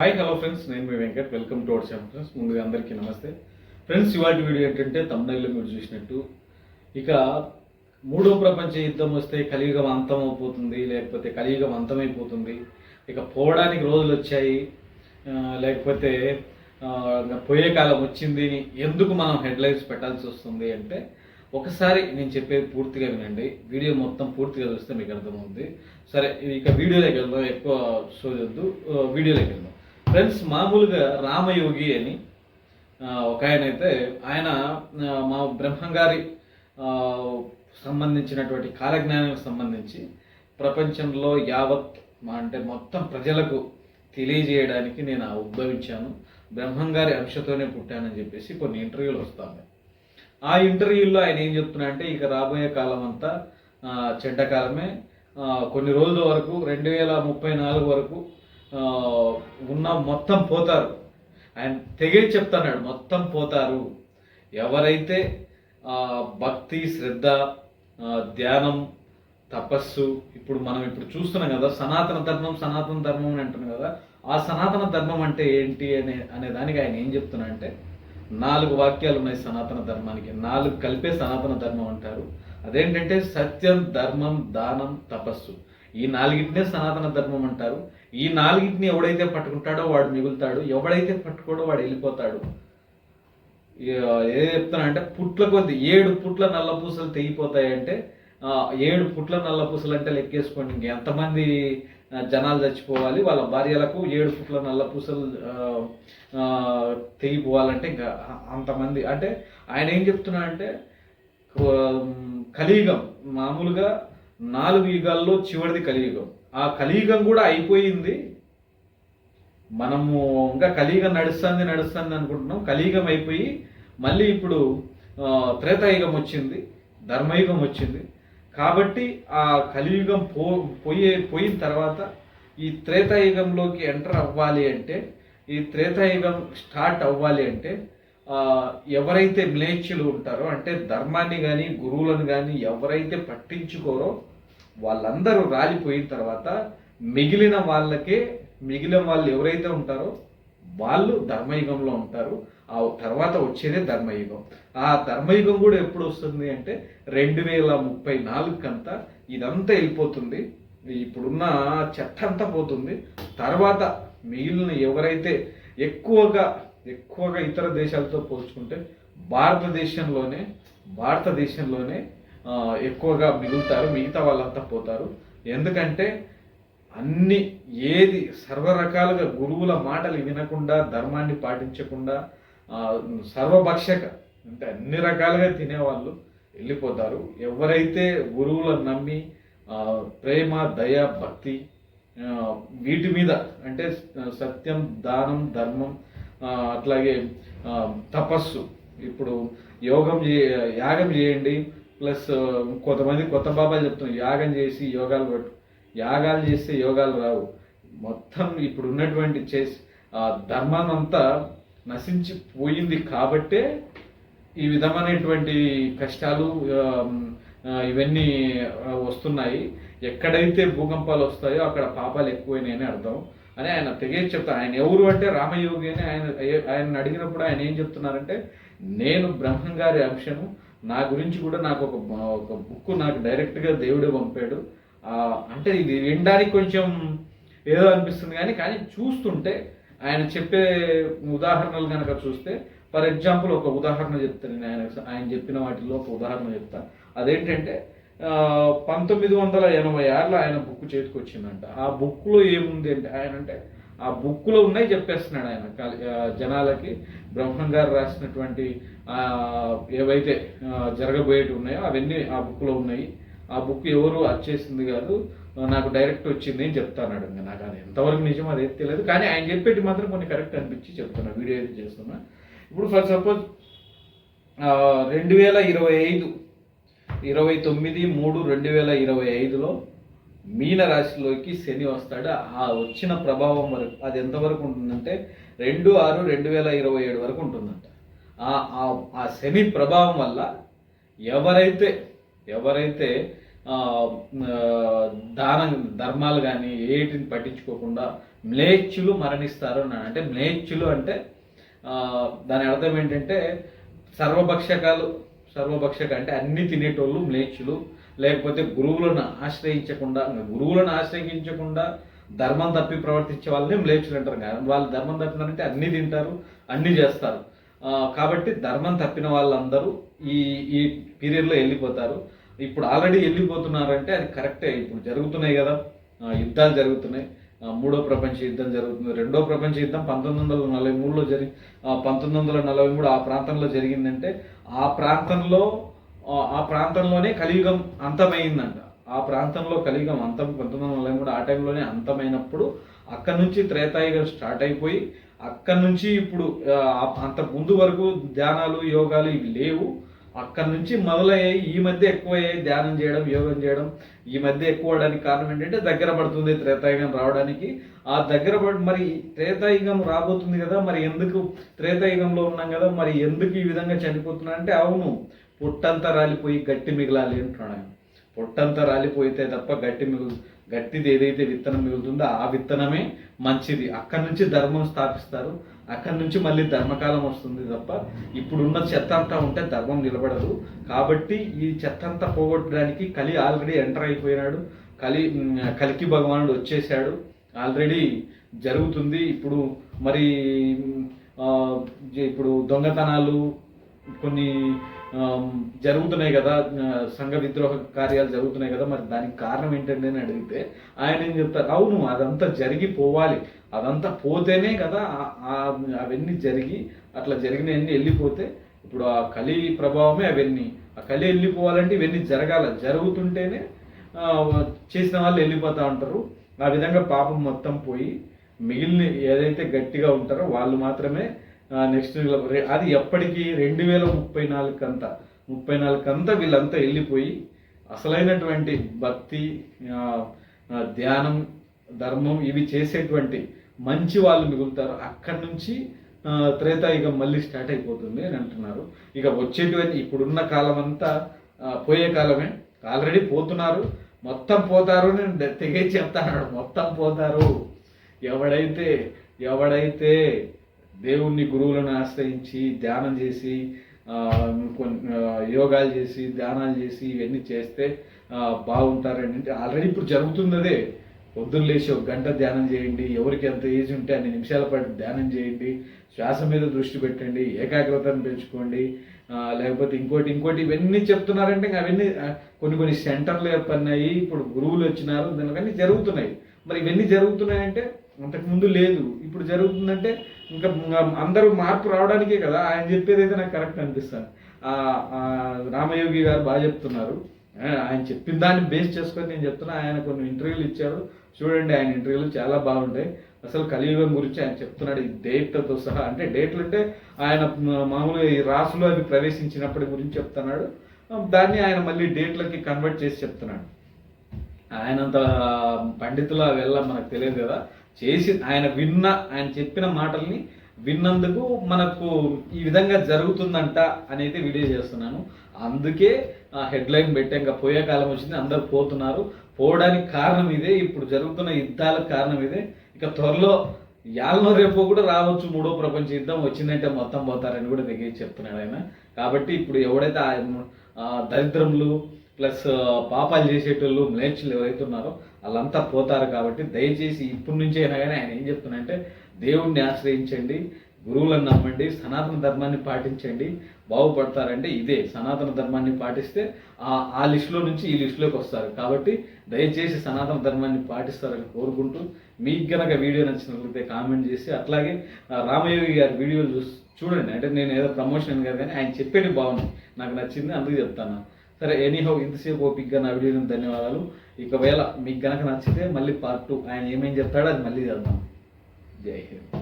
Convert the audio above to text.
Hi hello friends నేను మీ Venkat. Welcome to our channel friends ముందుగా అందరికీ నమస్తే. ఫ్రెండ్స్ ఇవాటి వీడియో ఏంటంటే తమిళలో మీరు చూసినట్టు. ఇక మూడో ప్రపంచ యుద్ధం వస్తే కలియుగం అంతం అయిపోతుంది లేకపోతే కలియుగం అంతమైపోతుంది. ఇక పోవడానికి రోజులు వచ్చాయి. లేకపోతే పోయే కాలం వచ్చింది అని ఎందుకు మనం హెడ్లైన్స్ పెట్టాల్సి వస్తుంది అంటే ఒకసారి నేను చెప్పేది పూర్తిగా వినండి. వీడియో మొత్తం పూర్తిగా చూస్తే మీకు అర్థమవుతుంది సరే ఇక వీడియోలోకి వెళ్దాం. ఎక్కువ షో సోదొద్దు వీడియోలోకి వెళ్దాం. ఫ్రెండ్స్ మామూలుగా రామయోగి అని ఒక ఆయన అయితే ఆయన మా బ్రహ్మంగారి సంబంధించినటువంటి కాలజ్ఞానానికి సంబంధించి ప్రపంచంలో యావత్ మా అంటే మొత్తం ప్రజలకు తెలియజేయడానికి నేను ఉద్భవించాను. బ్రహ్మంగారి అంశతోనే పుట్టానని చెప్పేసి కొన్ని ఇంటర్వ్యూలు వస్తాను. ఆ ఇంటర్వ్యూలో ఆయన ఏం చెప్తున్నా అంటే ఇక రాబోయే కాలం అంతా చెడ్డ కాలమే. కొన్ని రోజుల వరకు రెండు వేల ముప్పై నాలుగు వరకు ఉన్న మొత్తం పోతారు. ఆయన తెగే చెప్తున్నాడు మొత్తం పోతారు. ఎవరైతే భక్తి శ్రద్ధ ధ్యానం తపస్సు ఇప్పుడు మనం ఇప్పుడు చూస్తున్నాం కదా సనాతన ధర్మం సనాతన ధర్మం అని అంటున్నాం కదా ఆ సనాతన ధర్మం అంటే ఏంటి అనే అనే దానికి ఆయన ఏం చెప్తున్నా అంటే నాలుగు వాక్యాలు ఉన్నాయి సనాతన ధర్మానికి నాలుగు కలిపే సనాతన ధర్మం అంటారు. అదేంటంటే సత్యం ధర్మం దానం తపస్సు. ఈ నాలుగింటినే సనాతన ధర్మం అంటారు. ఈ నాలుగింటిని ఎవడైతే పట్టుకుంటాడో వాడు మిగులుతాడు ఎవడైతే పట్టుకోడో వాడు వెళ్ళిపోతాడు. ఏ చెప్తానంటే పుట్ల కొద్ది ఏడు పుట్ల నల్ల పూసలు తెగిపోతాయంటే ఏడు పుట్ల నల్ల పూసలు అంటే లెక్కేసుకోండి. ఇంక ఎంతమంది జనాలు చచ్చిపోవాలి వాళ్ళ భార్యలకు ఏడు పుట్ల నల్ల పూసలు తెగిపోవాలంటే ఇంకా అంతమంది. అంటే ఆయన ఏం చెప్తున్నా అంటే కలియుగం మామూలుగా నాలుగు యుగాల్లో చివరిది కలియుగం. ఆ కలియుగం కూడా అయిపోయింది. మనము ఇంకా కలియుగం నడుస్తుంది నడుస్తుంది అనుకుంటున్నాం. కలియుగం అయిపోయి మళ్ళీ ఇప్పుడు త్రేతాయుగం వచ్చింది ధర్మయుగం వచ్చింది. కాబట్టి ఆ కలియుగం పో పోయే పోయిన తర్వాత ఈ త్రేతాయుగంలోకి ఎంటర్ అవ్వాలి అంటే ఈ త్రేతాయుగం స్టార్ట్ అవ్వాలి అంటే ఎవరైతే మ్లేచ్చులు ఉంటారో అంటే ధర్మాన్ని కానీ గురువులను కానీ ఎవరైతే పట్టించుకోరో వాళ్ళందరూ రాలిపోయిన తర్వాత మిగిలిన వాళ్ళకే మిగిలిన వాళ్ళు ఎవరైతే ఉంటారో వాళ్ళు ధర్మయుగంలో ఉంటారు. ఆ తర్వాత వచ్చేదే ధర్మయుగం. ఆ ధర్మయుగం కూడా ఎప్పుడు వస్తుంది అంటే రెండు వేల ముప్పై నాలుగుకంతా ఇదంతా వెళ్ళిపోతుంది. ఇప్పుడున్న చెత్త అంతా పోతుంది. తర్వాత మిగిలిన ఎవరైతే ఎక్కువగా ఎక్కువగా ఇతర దేశాలతో పోల్చుకుంటే భారతదేశంలోనే భారతదేశంలోనే ఎక్కువగా మిగులుతారు మిగతా వాళ్ళంతా పోతారు. ఎందుకంటే అన్ని ఏది సర్వరకాలుగా గురువుల మాటలు వినకుండా ధర్మాన్ని పాటించకుండా సర్వభక్షక అంటే అన్ని రకాలుగా తినేవాళ్ళు వెళ్ళిపోతారు. ఎవరైతే గురువులను నమ్మి ప్రేమ దయ భక్తి వీటి మీద అంటే సత్యం దానం ధర్మం అట్లాగే తపస్సు ఇప్పుడు యోగం చే యాగం చేయండి ప్లస్ కొంతమంది కొత్త బాబాలు చెప్తున్నారు. యాగం చేసి యోగాలు పట్టు. యాగాలు చేస్తే యోగాలు రావు. మొత్తం ఇప్పుడు ఉన్నటువంటి చేసి ఆ ధర్మం అంతా నశించి పోయింది కాబట్టే ఈ విధమైనటువంటి కష్టాలు ఇవన్నీ వస్తున్నాయి. ఎక్కడైతే భూకంపాలు వస్తాయో అక్కడ పాపాలు ఎక్కువైనాయని అర్థం. అని ఆయన తెగేసి చెప్తాను ఆయన ఎవరు అంటే రామయోగి అని ఆయన ఆయన అడిగినప్పుడు ఆయన ఏం చెప్తున్నారంటే నేను బ్రహ్మం గారి అంశను నా గురించి కూడా నాకు ఒక ఒక బుక్ నాకు డైరెక్ట్గా దేవుడే పంపాడు. అంటే ఇది వినడానికి కొంచెం ఏదో అనిపిస్తుంది కానీ కానీ చూస్తుంటే ఆయన చెప్పే ఉదాహరణలు కనుక చూస్తే ఫర్ ఎగ్జాంపుల్ ఒక ఉదాహరణ చెప్తాను నేను ఆయన ఆయన చెప్పిన వాటిలో ఒక ఉదాహరణ చెప్తా. అదేంటంటే పంతొమ్మిది వందల ఎనభై ఆరులో ఆయన బుక్ చేతికి వచ్చిందంట ఆ బుక్లో ఏముంది అంటే ఆయన అంటే ఆ బుక్లో ఉన్నాయి చెప్పేస్తున్నాడు ఆయన. జనాలకి బ్రహ్మం గారు రాసినటువంటి ఏవైతే జరగబోయేవి జరగబోయేటి ఉన్నాయో అవన్నీ ఆ బుక్లో ఉన్నాయి. ఆ బుక్ ఎవరు వచ్చేసింది కాదు నాకు డైరెక్ట్ వచ్చింది అని చెప్తాన్నాడు ఇంకా నాకు. అది ఎంతవరకు నిజం అది తెలియదు. కానీ ఆయన చెప్పేటి మాత్రం కొన్ని కరెక్ట్ అనిపించి చెప్తున్నా వీడియో అయితే చేస్తున్నా. ఇప్పుడు ఫర్ సపోజ్ రెండు వేల ఇరవై ఐదు ఇరవై తొమ్మిది మూడు రెండు వేల ఇరవై ఐదులో మీన రాశిలోకి శని వస్తాడు. ఆ వచ్చిన ప్రభావం వరకు అది ఎంతవరకు ఉంటుందంటే రెండు ఆరు రెండు వేల ఇరవై ఏడు వరకు ఉంటుందంట. ఆ శని ప్రభావం వల్ల ఎవరైతే ఎవరైతే దాన దానం ధర్మాలు కానీ ఏటిని పట్టించుకోకుండా మ్లేచ్చులు మరణిస్తారు అన్నాడు. అంటే మ్లేచ్చులు అంటే దాని అర్థం ఏంటంటే సర్వభక్షకాలు సర్వభక్షక అంటే అన్ని తినేటోళ్ళు మ్లేచ్చులు లేకపోతే గురువులను ఆశ్రయించకుండా గురువులను ఆశ్రయించకుండా ధర్మం తప్పి ప్రవర్తించే వాళ్ళని మ్లేచ్చులు అంటారు కానీ వాళ్ళు ధర్మం తప్పినారంటే అన్నీ తింటారు అన్నీ చేస్తారు. కాబట్టి ధర్మం తప్పిన వాళ్ళందరూ ఈ ఈ పీరియడ్లో వెళ్ళిపోతారు. ఇప్పుడు ఆల్రెడీ వెళ్ళిపోతున్నారంటే అది కరెక్టే. ఇప్పుడు జరుగుతున్నాయి కదా. యుద్ధాలు జరుగుతున్నాయి. మూడో ప్రపంచ యుద్ధం జరుగుతుంది. రెండో ప్రపంచ యుద్ధం పంతొమ్మిది వందల నలభై మూడులో జరిగి పంతొమ్మిది వందల నలభై మూడు ఆ ప్రాంతంలో జరిగిందంటే ఆ ప్రాంతంలో ఆ, ప్రాంతంలోనే కలియుగం అంతమైందంట. ఆ ప్రాంతంలో కలియుగం అంతం పంతొమ్మిది వందల కూడా మూడు ఆ టైంలోనే అంతమైనప్పుడు అక్కడి నుంచి త్రేతాయుగం స్టార్ట్ అయిపోయి అక్కడి నుంచి ఇప్పుడు అంత ముందు వరకు ధ్యానాలు యోగాలు ఇవి లేవు. అక్కడి నుంచి మొదలయ్యాయి. ఈ మధ్య ఎక్కువయ్యాయి. ధ్యానం చేయడం యోగం చేయడం. ఈ మధ్య ఎక్కువ అవడానికి కారణం ఏంటంటే దగ్గర పడుతుంది త్రేతాయుగం రావడానికి. ఆ దగ్గర పడి మరి త్రేతాయుగం రాబోతుంది కదా. మరి ఎందుకు త్రేతాయుగంలో ఉన్నాం కదా. మరి ఎందుకు ఈ విధంగా చనిపోతున్నా అంటే అవును పొట్టంతా రాలిపోయి గట్టి మిగలాలి అంటున్నాడు ఆయన. పొట్టంతా రాలిపోయితే తప్ప గట్టి మిగులు గట్టిది ఏదైతే విత్తనం మిగులుతుందో ఆ విత్తనమే మంచిది. అక్కడి నుంచి ధర్మం స్థాపిస్తారు. అక్కడి నుంచి మళ్ళీ ధర్మకాలం వస్తుంది తప్ప ఇప్పుడున్న చెత్త అంతా ఉంటే ధర్మం నిలబడదు. కాబట్టి ఈ చెత్త అంతా పోగొట్టడానికి కలి ఆల్రెడీ ఎంటర్ అయిపోయినాడు. కలి కలికి భగవానుడు వచ్చేసాడు ఆల్రెడీ జరుగుతుంది. ఇప్పుడు మరి ఇప్పుడు దొంగతనాలు కొన్ని జరుగుతున్నాయి కదా సంఘ విద్రోహ కార్యాలు జరుగుతున్నాయి కదా మరి దానికి కారణం ఏంటండి అని అడిగితే ఆయన ఏం చెప్తారు అవును అదంతా జరిగిపోవాలి. అదంతా పోతేనే కదా అవన్నీ జరిగి అట్లా జరిగినవన్నీ వెళ్ళిపోతే ఇప్పుడు ఆ కలి ప్రభావమే అవన్నీ. ఆ కలి వెళ్ళిపోవాలంటే ఇవన్నీ జరగాల. జరుగుతుంటేనే చేసిన వాళ్ళు వెళ్ళిపోతూ ఉంటారు. ఆ విధంగా పాపం మొత్తం పోయి మిగిలిన ఏదైతే గట్టిగా ఉంటారో వాళ్ళు మాత్రమే నెక్స్ట్ అది ఎప్పటికీ రెండు వేల ముప్పై నాలుగు అంతా ముప్పై నాలుగు అంతా వీళ్ళంతా వెళ్ళిపోయి అసలైనటువంటి భక్తి ధ్యానం ధర్మం ఇవి చేసేటువంటి మంచి వాళ్ళు మిగులుతారు. అక్కడి నుంచి త్రేతాయుగం మళ్ళీ స్టార్ట్ అయిపోతుంది అని అంటున్నారు. ఇక వచ్చేటువంటి ఇప్పుడున్న కాలం అంతా పోయే కాలమే. ఆల్రెడీ పోతున్నారు. మొత్తం పోతారు నేను తెగే చెప్తాను మొత్తం పోతారు. ఎవడైతే ఎవడైతే దేవుణ్ణి గురువులను ఆశ్రయించి ధ్యానం చేసి కొన్ని యోగాలు చేసి ధ్యానాలు చేసి ఇవన్నీ చేస్తే ఆ, బాగుంటారని అంటే ఆల్రెడీ ఇప్పుడు జరుగుతున్నదే. పొద్దున్న లేచి ఒక గంట ధ్యానం చేయండి. ఎవరికి ఎంత ఏజ్ ఉంటే అన్ని నిమిషాల పాటు ధ్యానం చేయండి. శ్వాస మీద దృష్టి పెట్టండి. ఏకాగ్రతను పెంచుకోండి. లేకపోతే ఇంకోటి ఇంకోటి ఇవన్నీ చెప్తున్నారంటే ఇంకా అవన్నీ కొన్ని కొన్ని సెంటర్లు ఏర్పడినాయి. ఇప్పుడు గురువులు వచ్చినారు. దానివన్నీ జరుగుతున్నాయి. మరి ఇవన్నీ జరుగుతున్నాయంటే అంతకుముందు లేదు. ఇప్పుడు జరుగుతుందంటే ఇంకా అందరూ మార్పు రావడానికే కదా ఆయన చెప్పేది అయితే నాకు కరెక్ట్ అనిపిస్తుంది. రామయోగి గారు బాగా చెప్తున్నారు. ఆయన చెప్పిన దాన్ని బేస్ చేసుకొని నేను చెప్తున్నా. ఆయన కొన్ని ఇంటర్వ్యూలు ఇచ్చారు. చూడండి ఆయన ఇంటర్వ్యూలు చాలా బాగుంటాయి. అసలు కలియుగం గురించి ఆయన చెప్తున్నాడు ఈ డేట్లతో సహా. అంటే డేట్లు అంటే ఆయన మామూలుగా ఈ రాసులు అవి ప్రవేశించినప్పటి గురించి చెప్తున్నాడు. దాన్ని ఆయన మళ్ళీ డేట్లకి కన్వర్ట్ చేసి చెప్తున్నాడు. ఆయనంత పండితుల వెళ్ళ మనకు తెలియదు కదా. చేసి ఆయన విన్న ఆయన చెప్పిన మాటల్ని విన్నందుకు మనకు ఈ విధంగా జరుగుతుందంట అనేది వీడియో చేస్తున్నాను. అందుకే హెడ్లైన్ పెట్టాక ఇంకా పోయే కాలం వచ్చింది అందరు పోతున్నారు. పోవడానికి కారణం ఇదే. ఇప్పుడు జరుగుతున్న యుద్ధాలకు కారణం ఇదే. ఇక త్వరలో యాలనో రేపు కూడా రావచ్చు. మూడో ప్రపంచ యుద్ధం వచ్చిందంటే మొత్తం పోతారని కూడా దగ్గర చెప్తున్నాడు ఆయన. కాబట్టి ఇప్పుడు ఎవడైతే దరిద్రములు ప్లస్ పాపాలు చేసేటోళ్ళు మ్లేచ్చులు ఎవరైతే ఉన్నారో వాళ్ళంతా పోతారు కాబట్టి దయచేసి ఇప్పటి నుంచే అయినా కానీ ఆయన ఏం చెప్తున్నాడంటే దేవుణ్ణి ఆశ్రయించండి గురువులను నమ్మండి సనాతన ధర్మాన్ని పాటించండి బాగుపడతారంటే ఇదే సనాతన ధర్మాన్ని పాటిస్తే ఆ ఆ లిస్టులో నుంచి ఈ లిస్టులోకి వస్తారు. కాబట్టి దయచేసి సనాతన ధర్మాన్ని పాటిస్తారని కోరుకుంటూ మీకు గనక వీడియో నచ్చినట్లయితే కామెంట్ చేసి అట్లాగే రామయోగి గారి వీడియోలు చూసి చూడండి. అంటే నేను ఏదో ప్రమోషన్ కాదు కానీ ఆయన చెప్పేది బాగుంది. నాకు నచ్చింది అందుకు చెప్తాను. సరే ఎనీహౌ ఇంతసేపు ఓపిక్గా నా వీడియో ధన్యవాదాలు. ఒకవేళ మీకు కనుక నచ్చితే మళ్ళీ పార్ట్ టూ ఆయన ఏమేం చెప్తాడో అది మళ్ళీ చేద్దాం. జై హింద్.